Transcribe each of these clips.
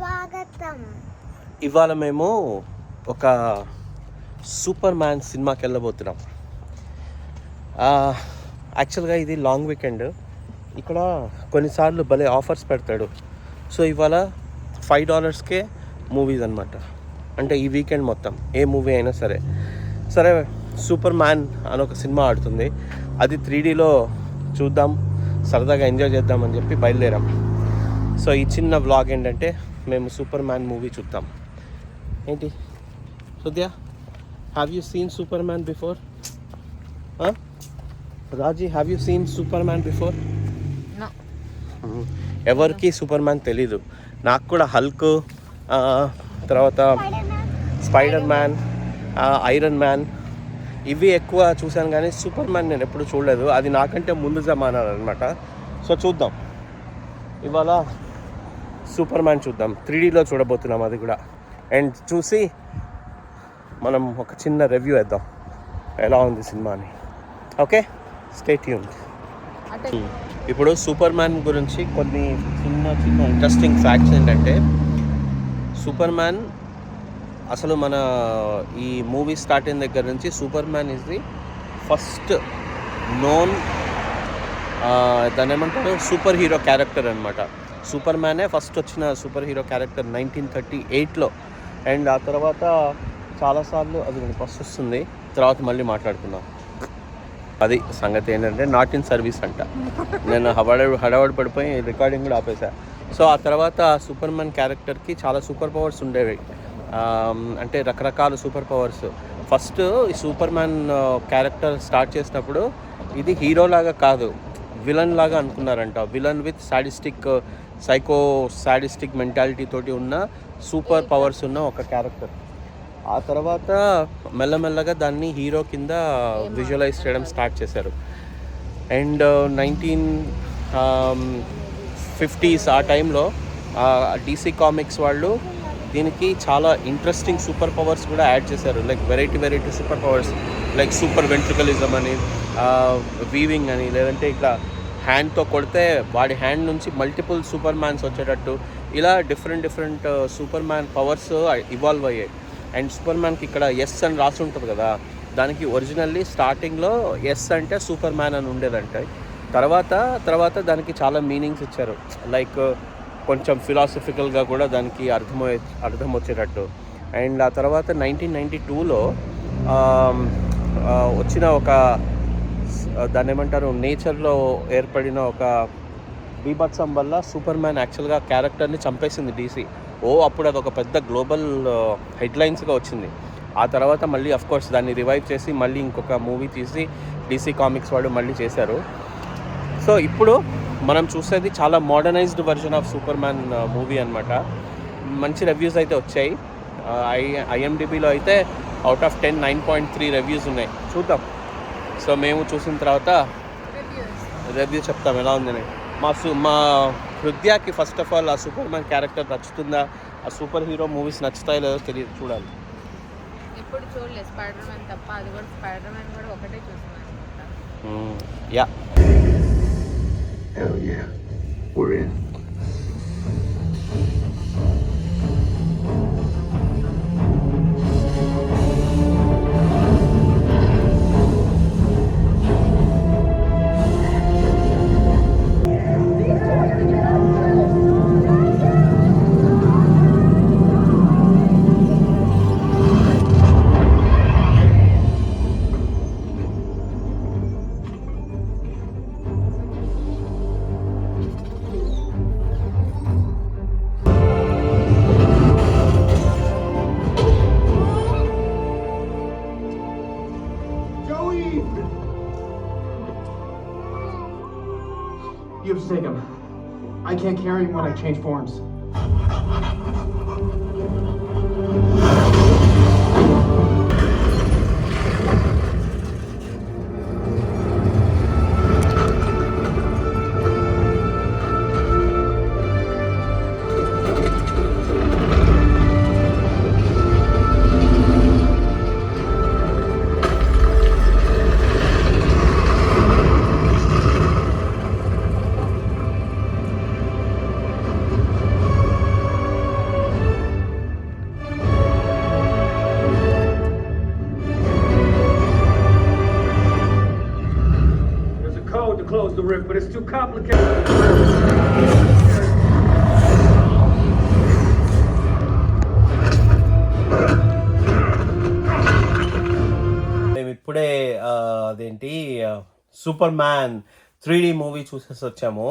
స్వాగతం. ఇవాళ మేము ఒక సూపర్ మ్యాన్ సినిమాకి వెళ్ళబోతున్నాం. యాక్చువల్గా ఇది లాంగ్ వీకెండ్. ఇక్కడ కొన్నిసార్లు భలే ఆఫర్స్ పెడతాడు. సో ఇవాళ ఫైవ్ డాలర్స్కే మూవీస్ అనమాట అంటే ఈ వీకెండ్ మొత్తం ఏ మూవీ అయినా సరే. సరే సూపర్ మ్యాన్ అని ఒక సినిమా ఆడుతుంది. అది త్రీడీలో చూద్దాం సరదాగా ఎంజాయ్ చేద్దామని చెప్పి బయలుదేరాం. సో ఈ చిన్న వ్లాగ్ ఏంటంటే మేము సూపర్ మ్యాన్ మూవీ చూద్దాం. ఏంటి? సుద్యా have you seen Superman before Raji have you seen Superman before ఎవరికి సూపర్ మ్యాన్ తెలీదు. నాకు కూడా హల్క్ తర్వాత స్పైడర్ మ్యాన్ ఐరన్ మ్యాన్ ఇవి ఎక్కువ చూశాను కానీ సూపర్ మ్యాన్ నేను ఎప్పుడు చూడలేదు. అది నాకంటే ముందు జమానా అనమాట సో చూద్దాం. ఇవాళ సూపర్ మ్యాన్ చూద్దాం. త్రీ డీలో చూడబోతున్నాం అది కూడా. అండ్ చూసి మనం ఒక చిన్న రివ్యూ వేద్దాం. ఎలా ఉంది సినిమా అని ఓకే స్టేట్ యూన్ ఇప్పుడు సూపర్ మ్యాన్ గురించి కొన్ని చిన్న చిన్న ఇంట్రెస్టింగ్ ఫ్యాక్ట్స్ ఏంటంటే సూపర్ మ్యాన్ అసలు మన ఈ మూవీ స్టార్ట్ అయిన దగ్గర నుంచి Superman is the first known దాని ఏమంటారు? సూపర్ హీరో క్యారెక్టర్ అనమాట సూపర్ మ్యానే ఫస్ట్ వచ్చిన superhero character nineteen thirty ఎయిట్లో. అండ్ ఆ తర్వాత చాలాసార్లు అది నేను ఫస్ట్ వస్తుంది. తర్వాత మళ్ళీ మాట్లాడుకుందాం. అది సంగతి ఏంటంటే నాట్ ఇన్ సర్వీస్ అంట. నేను హడావిడి హడావడి పడిపోయి రికార్డింగ్ కూడా ఆపేసా సో ఆ తర్వాత సూపర్ మ్యాన్ క్యారెక్టర్కి చాలా సూపర్ పవర్స్ ఉండేవి. అంటే రకరకాల సూపర్ పవర్స్. ఫస్ట్ ఈ సూపర్ మ్యాన్ క్యారెక్టర్ స్టార్ట్ చేసినప్పుడు ఇది హీరోలాగా కాదు. విలన్ లాగా అనుకున్నారంట. Villain with sadistic psycho sadistic mentality తోటి ఉన్న సూపర్ పవర్స్ ఉన్న ఒక క్యారెక్టర్. ఆ తర్వాత మెల్లమెల్లగా దాన్ని హీరో కింద విజువలైజ్ చేయడం స్టార్ట్ చేశారు. And uh, nineteen um, fifties ఆ టైంలో డీసీ కామిక్స్ వాళ్ళు దీనికి చాలా ఇంట్రెస్టింగ్ సూపర్ పవర్స్ కూడా యాడ్ చేశారు. Like variety variety super powers like super ventriloquism అని uh, వీవింగ్ అని లేదంటే ఇట్లా హ్యాండ్తో కొడితే వాడి హ్యాండ్ నుంచి మల్టిపుల్ సూపర్ మ్యాన్స్ వచ్చేటట్టు ఇలా different different Superman powers evolve అయ్యాయి. అండ్ సూపర్ మ్యాన్కి ఇక్కడ ఎస్ అని రాసి ఉంటుంది కదా దానికి ఒరిజినల్లీ స్టార్టింగ్లో ఎస్ అంటే సూపర్ మ్యాన్ అని ఉండేదంట. తర్వాత తర్వాత దానికి చాలా మీనింగ్స్ ఇచ్చారు. లైక్ uh, కొంచెం ఫిలాసఫికల్గా కూడా దానికి అర్థం అర్థం వచ్చేటట్టు. అండ్ ఆ తర్వాత నైన్టీన్ నైంటీ టూలో వచ్చిన ఒక దాన్ని ఏమంటారు నేచర్లో ఏర్పడిన ఒక బీభత్సం వల్ల సూపర్ మ్యాన్ యాక్చువల్గా క్యారెక్టర్ని చంపేసింది డీసీ. ఓ అప్పుడు అది ఒక పెద్ద గ్లోబల్ హెడ్లైన్స్గా వచ్చింది. ఆ తర్వాత మళ్ళీ అఫ్ కోర్స్ దాన్ని రివైవ్ చేసి మళ్ళీ ఇంకొక మూవీ తీసి డీసీ కామిక్స్ వాడు మళ్ళీ చేశారు. సో ఇప్పుడు మనం చూసేది చాలా modernised version of Superman movie అనమాట మంచి రివ్యూస్ అయితే వచ్చాయి. ఐ ఐఎండిబిలో అయితే out of ten nine point three reviews ఉన్నాయి. చూద్దాం. సో మేము చూసిన తర్వాత రివ్యూ చెప్తాం ఎలా ఉందని మా సు మా హృదయాకి ఫస్ట్ ఆఫ్ ఆల్ ఆ సూపర్ మ్యాన్ క్యారెక్టర్ నచ్చుతుందా? ఆ సూపర్ హీరో మూవీస్ నచ్చుతాయో లేదో తెలియదు చూడాలి. ఎప్పుడు చూడలేదు స్పైడర్ మ్యాన్ తప్ప అది కూడా స్పైడర్ మ్యాన్ కూడా ఒకటే చూస్తున్నాను అనుకుంటా yeah. Hell yeah. We're in. You have to take him. I can't carry him when I change forms. For it, but it's too complicated. ఇప్పుడే అదేంటి super man three D movie చూసేసి వచ్చాము.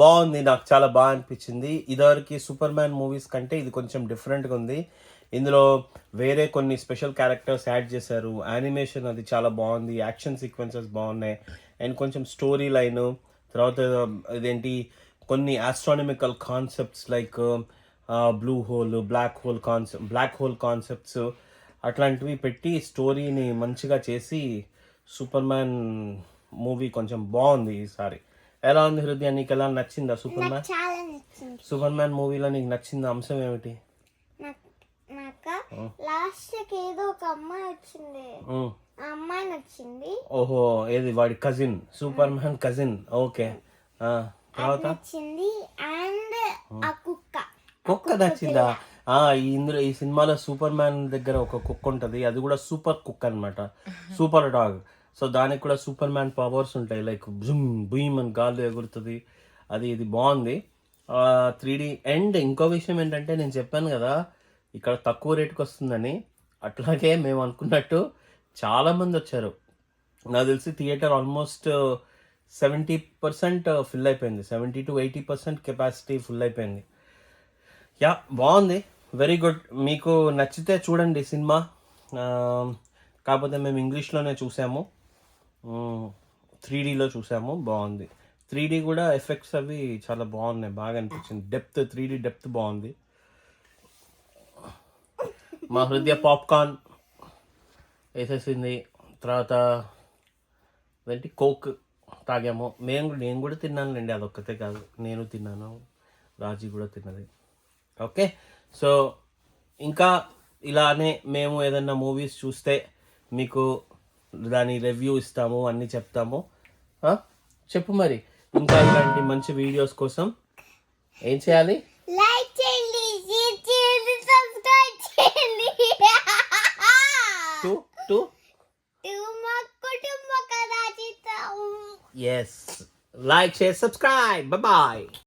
బాగుంది నాకు చాలా బాగా అనిపించింది. ఇదివరకు సూపర్ మ్యాన్ మూవీస్ కంటే ఇది కొంచెం డిఫరెంట్గా ఉంది. ఇందులో వేరే కొన్ని స్పెషల్ క్యారెక్టర్స్ యాడ్ చేశారు. యానిమేషన్ అది చాలా బాగుంది. యాక్షన్ సీక్వెన్సెస్ బాగున్నాయి. అండ్ కొంచెం స్టోరీ లైన్ తర్వాత ఇదేంటి కొన్ని astronomical concepts like blue hole black hole concept black hole concepts అట్లాంటివి పెట్టి స్టోరీని మంచిగా చేసి సూపర్ మ్యాన్ మూవీ కొంచెం బాగుంది ఈసారి ఎలా ఉంది హృదయ? నీకు ఎలా నచ్చిందా సూపర్ మ్యాన్ సూపర్ మ్యాన్ మూవీలో నీకు నచ్చింది అంశం ఏమిటి? లాస్ట్ ఏదో ఒక అమ్మాయి వచ్చింది. అమ్మాయి నచ్చింది. ఓహో ఏది వాడి cousin super man cousin okay తర్వాత? నచ్చింది. అండ్ ఆ. కుక్క. కుక్క నచ్చిందా? ఇందులో ఈ సినిమాలో సూపర్ మ్యాన్ దగ్గర ఒక కుక్క ఉంటది. అది కూడా సూపర్ కుక్ అన్నమాట. సూపర్ డాగ్ సో దానికి కూడా సూపర్ మ్యాన్ పవర్స్ ఉంటాయి. లైక్ జుమ్ బుయిమ్ అని గాల్లో ఎగురుతుంది. అది ఇది బాగుంది. త్రీ డి అండ్ ఇంకో విషయం ఏంటంటే నేను చెప్పాను కదా ఇక్కడ తక్కువ రేటుకి వస్తుందని అట్లాగే మేము అనుకున్నట్టు చాలామంది వచ్చారు. నాకు తెలిసి theatre almost seventy percent fill అయిపోయింది. Seventy to eighty percent capacity full అయిపోయింది. యా బాగుంది. Very good. మీకు నచ్చితే చూడండి సినిమా. కాకపోతే మేము ఇంగ్లీష్లోనే చూసాము. త్రీ డీలో చూసాము. బాగుంది. త్రీ డీ కూడా ఎఫెక్ట్స్ అవి చాలా బాగున్నాయి. బాగా అనిపించింది. డెప్త్ త్రీ డీ డెప్త్ బాగుంది. మా హృదయ పాప్కార్న్ వేసేసింది. తర్వాత ఏంటి కోక్ తాగాము. మేము కూడా- నేను కూడా తిన్నానులేండి అదొక్కతే కాదు. నేను తిన్నాను రాజీ కూడా తిన్నది. ఓకే? సో ఇంకా ఇలానే మేము ఏదన్నా మూవీస్ చూస్తే మీకు దాని రివ్యూ ఇస్తాము అన్నీ చెప్తాము. చెప్పు మరి. ఇంకా ఇలాంటి మంచి వీడియోస్ కోసం ఏం చేయాలి? Yes. Like, share, subscribe. Bye-bye.